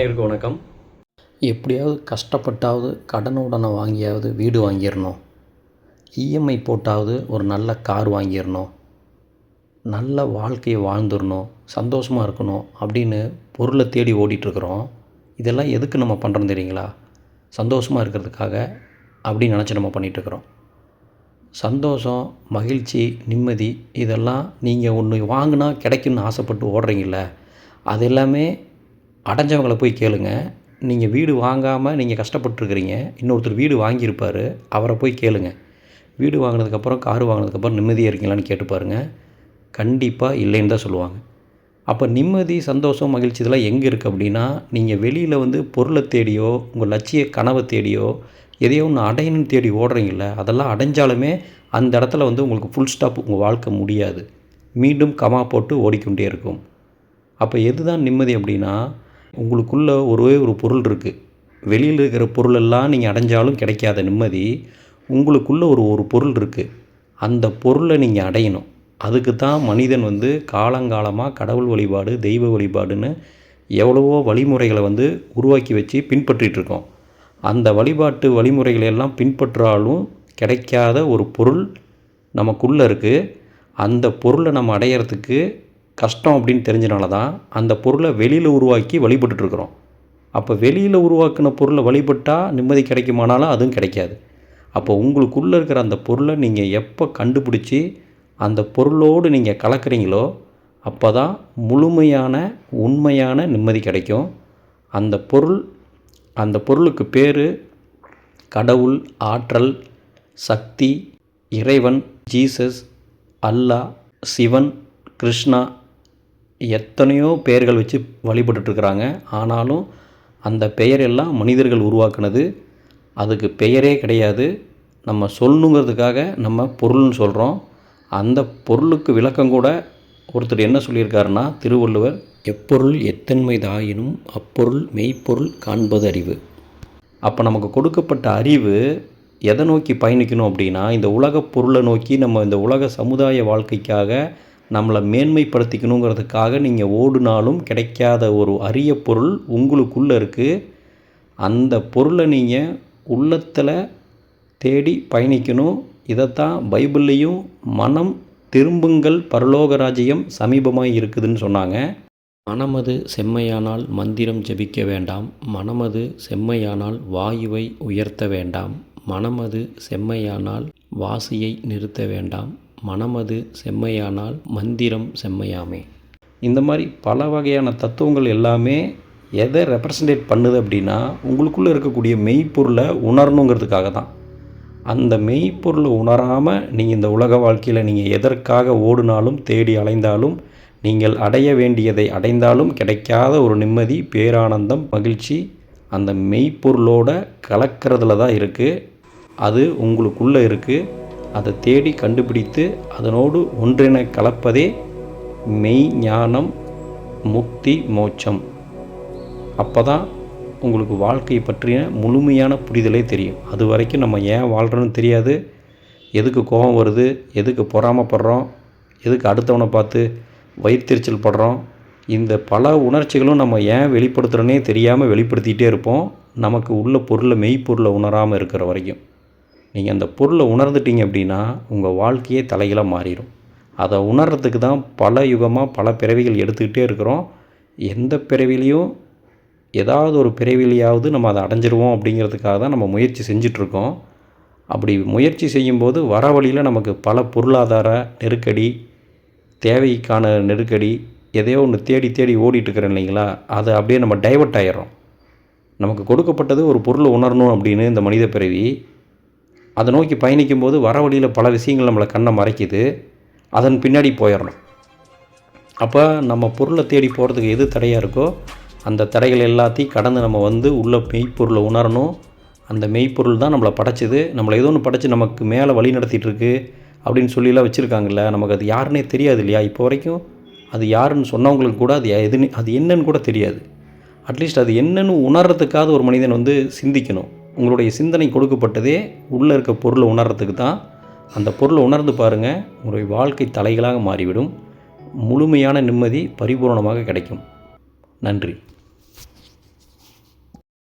அனைவருக்கும் வணக்கம். எப்படியாவது கஷ்டப்பட்டாவது கடனை உடனே வாங்கியாவது வீடு வாங்கிடணும். இஎம்ஐ போட்டாவது ஒரு நல்ல கார் வாங்கிடணும். நல்ல வாழ்க்கையை வாழ்ந்துடணும் சந்தோஷமாக இருக்கணும் அப்படின்னு பொருளை தேடி ஓடிட்டுருக்குறோம். இதெல்லாம் எதுக்கு நம்ம பண்ணுறோம் தெரியுங்களா? சந்தோஷமாக இருக்கிறதுக்காக அப்படின்னு நினச்சி நம்ம பண்ணிகிட்ருக்குறோம் சந்தோஷம் மகிழ்ச்சி நிம்மதி இதெல்லாம் நீங்கள் ஒன்று வாங்கினா கிடைக்கும்னு ஆசைப்பட்டு ஓடுறீங்கள அது எல்லாமே அடைஞ்சவங்கள போய் கேளுங்க. நீங்கள் வீடு வாங்காமல் நீங்கள் கஷ்டப்பட்டுருக்கிறீங்க. இன்னொருத்தர் வீடு வாங்கியிருப்பார். அவரை போய் கேளுங்க. வீடு வாங்கினதுக்கப்புறம் கார் வாங்கினதுக்கப்புறம் நிம்மதியாக இருக்கீங்களான்னு கேட்டு பாருங்கள் கண்டிப்பாக இல்லைன்னு தான் சொல்லுவாங்க. அப்போ நிம்மதி சந்தோஷம் மகிழ்ச்சி இதெல்லாம் எங்கே இருக்குது அப்படின்னா நீங்கள் வெளியில் வந்து பொருளை தேடியோ உங்கள் லட்சிய கனவை தேடியோ எதையோ ஒன்று அடையணும்னு தேடி ஓடுறீங்கள அதெல்லாம் அடைஞ்சாலுமே அந்த இடத்துல வந்து உங்களுக்கு ஃபுல் ஸ்டாப் உங்கள் வாழ்க்கை முடியாது. மீண்டும் கமா போட்டு ஓடிக்கொண்டே இருக்கும். அப்போ எது தான் நிம்மதி அப்படின்னா உங்களுக்குள்ள ஒரே ஒரு பொருள் இருக்குது வெளியில் இருக்கிற பொருளெல்லாம் நீங்கள் அடைஞ்சாலும் கிடைக்காத நிம்மதி உங்களுக்குள்ளே ஒரு ஒரு பொருள் இருக்குது அந்த பொருளை நீங்கள் அடையணும். அதுக்கு தான் மனிதன் வந்து காலங்காலமாக கடவுள் வழிபாடு தெய்வ வழிபாடுன்னு எவ்வளவோ வழிமுறைகளை வந்து உருவாக்கி வச்சு பின்பற்றிட்டு இருக்கோம். அந்த வழிபாட்டு வழிமுறைகளை எல்லாம் பின்பற்றாலும் கிடைக்காத ஒரு பொருள் நமக்குள்ளே இருக்குது அந்த பொருளை நம்ம அடையிறதுக்கு கஷ்டம் அப்படின்னு தெரிஞ்சனால தான் அந்த பொருளை வெளியில் உருவாக்கி வழிபட்டுருக்குறோம் அப்போ வெளியில் உருவாக்கின பொருளை வழிபட்டால் நிம்மதி கிடைக்குமானாலும் அதுவும் கிடைக்காது. அப்போ உங்களுக்குள்ளே இருக்கிற அந்த பொருளை நீங்கள் எப்போ கண்டுபிடிச்சி அந்த பொருளோடு நீங்கள் கலக்கிறீங்களோ அப்போ தான் முழுமையான உண்மையான நிம்மதி கிடைக்கும். அந்த பொருள் அந்த பொருளுக்கு பேர் கடவுள் ஆற்றல் சக்தி இறைவன் ஜீசஸ் அல்லா சிவன் கிருஷ்ணா எத்தனையோ பெயர்கள் வச்சு வழிபட்டுருக்குறாங்க ஆனாலும் அந்த பெயர் எல்லாம் மனிதர்கள் உருவாக்குனது. அதுக்கு பெயரே கிடையாது. நம்ம சொல்லணுங்கிறதுக்காக நம்ம பொருள்னு சொல்கிறோம் அந்த பொருளுக்கு விளக்கம் கூட ஒருத்தர் என்ன சொல்லியிருக்காருன்னா திருவள்ளுவர் எப்பொருள் எத்தன்மைதாயினும் அப்பொருள் மெய்ப்பொருள் காண்பது அறிவு. அப்போ நமக்கு கொடுக்கப்பட்ட அறிவு எதை நோக்கி பயணிக்கணும் அப்படின்னா இந்த உலக பொருளை நோக்கி நம்ம இந்த உலக சமுதாய வாழ்க்கைக்காக நம்மளை மேன்மைப்படுத்திக்கணுங்கிறதுக்காக நீங்கள் ஓடினாலும் கிடைக்காத ஒரு அரிய பொருள் உங்களுக்குள்ளே இருக்குது அந்த பொருளை நீங்கள் உள்ளத்தில் தேடி பயணிக்கணும். இதைத்தான் பைபிள்லேயும் மனம் திரும்புங்கள் பரலோக ராஜ்யம் சமீபமாக இருக்குதுன்னு சொன்னாங்க. மனமது செம்மையானால் மந்திரம் ஜபிக்க வேண்டாம். மனமது செம்மையானால் வாயுவை உயர்த்த வேண்டாம். மனமது செம்மையானால் வாசியை நிறுத்த வேண்டாம். மனமது செம்மையானால் மந்திரம் செம்மையாமே. இந்த மாதிரி பல வகையான தத்துவங்கள் எல்லாமே எதை ரெப்ரசன்டேட் பண்ணுது அப்படின்னா உங்களுக்குள்ளே இருக்கக்கூடிய மெய்ப்பொருளை உணரணுங்கிறதுக்காக தான். அந்த மெய்ப்பொருளை உணராமல் நீங்கள் இந்த உலக வாழ்க்கையில் நீங்கள் எதற்காக ஓடினாலும் தேடி அலைந்தாலும் நீங்கள் அடைய வேண்டியதை அடைந்தாலும் கிடைக்காத ஒரு நிம்மதி பேரானந்தம் மகிழ்ச்சி அந்த மெய்ப்பொருளோட கலக்கிறதுல தான் இருக்குது அது உங்களுக்குள்ளே இருக்குது அதை தேடி கண்டுபிடித்து அதனோடு ஒன்றினை கலப்பதே மெய் ஞானம் முக்தி மோட்சம். அப்போ தான் உங்களுக்கு வாழ்க்கையை பற்றிய முழுமையான புரிதலே தெரியும். அது வரைக்கும் நம்ம ஏன் வாழ்கிறோன்னு தெரியாது. எதுக்கு கோபம் வருது? எதுக்கு பொறாமப்படுறோம்? எதுக்கு அடுத்தவனை பார்த்து வயிற்றுச்சல் படுறோம்? இந்த பல உணர்ச்சிகளும் நம்ம ஏன் வெளிப்படுத்துகிறோன்னே தெரியாமல் வெளிப்படுத்திகிட்டே இருப்போம். நமக்கு உள்ள பொருளை மெய்ப்பொருளை உணராமல் இருக்கிற வரைக்கும். நீங்கள் அந்த பொருளை உணர்ந்துட்டீங்க அப்படின்னா உங்கள் வாழ்க்கையே தலைகளாக மாறிடும். அதை உணர்றதுக்கு தான் பல யுகமாக பல பிறவிகள் எடுத்துக்கிட்டே இருக்கிறோம். எந்த பிறவிலையும் ஏதாவது ஒரு பிறவிலையாவது நம்ம அதை அடைஞ்சிருவோம் அப்படிங்கிறதுக்காக தான் நம்ம முயற்சி செஞ்சிட்ருக்கோம். அப்படி முயற்சி செய்யும்போது வர வழியில் நமக்கு பல பொருளாதார நெருக்கடி தேவைக்கான நெருக்கடி எதையோ ஒன்று தேடி தேடி ஓடிட்டுருக்கிறேன் இல்லைங்களா? அதை அப்படியே நம்ம டைவர்ட் ஆகிடுறோம் நமக்கு கொடுக்கப்பட்டது ஒரு பொருளை உணரணும் அப்படின்னு இந்த மனித பிறவி அதை நோக்கி பயணிக்கும் போது வர வழியில் பல விஷயங்கள் நம்மளை கண்ணை மறைக்குது. அதன் பின்னாடி போயிடணும். அப்போ நம்ம பொருளை தேடி போகிறதுக்கு எது தடையாக இருக்கோ அந்த தடைகள் எல்லாத்தையும் கடந்து நம்ம வந்து உள்ள மெய்ப்பொருளை உணரணும். அந்த மெய்ப்பொருள் தான் நம்மளை படைச்சிது. நம்மளை ஏதோ ஒன்று படைச்சி நமக்கு மேலே வழி நடத்திட்டுருக்கு அப்படின்னு சொல்லிலாம் வச்சுருக்காங்கல்ல நமக்கு அது யாருன்னே தெரியாது இல்லையா? இப்போ வரைக்கும் அது யாருன்னு சொன்னவங்களுக்கு கூட அது எதுன்னு அது என்னன்னு கூட தெரியாது. அட்லீஸ்ட் அது என்னன்னு உணர்றதுக்காக ஒரு மனிதன் வந்து சிந்திக்கணும். உங்களுடைய சிந்தனை கொடுக்கப்பட்டதே உள்ளே இருக்க பொருளை உணர்கிறதுக்கு தான். அந்த பொருளை உணர்ந்து பாருங்கள் உங்களுடைய வாழ்க்கை தலைகளாக மாறிவிடும். முழுமையான நிம்மதி பரிபூர்ணமாக கிடைக்கும். நன்றி.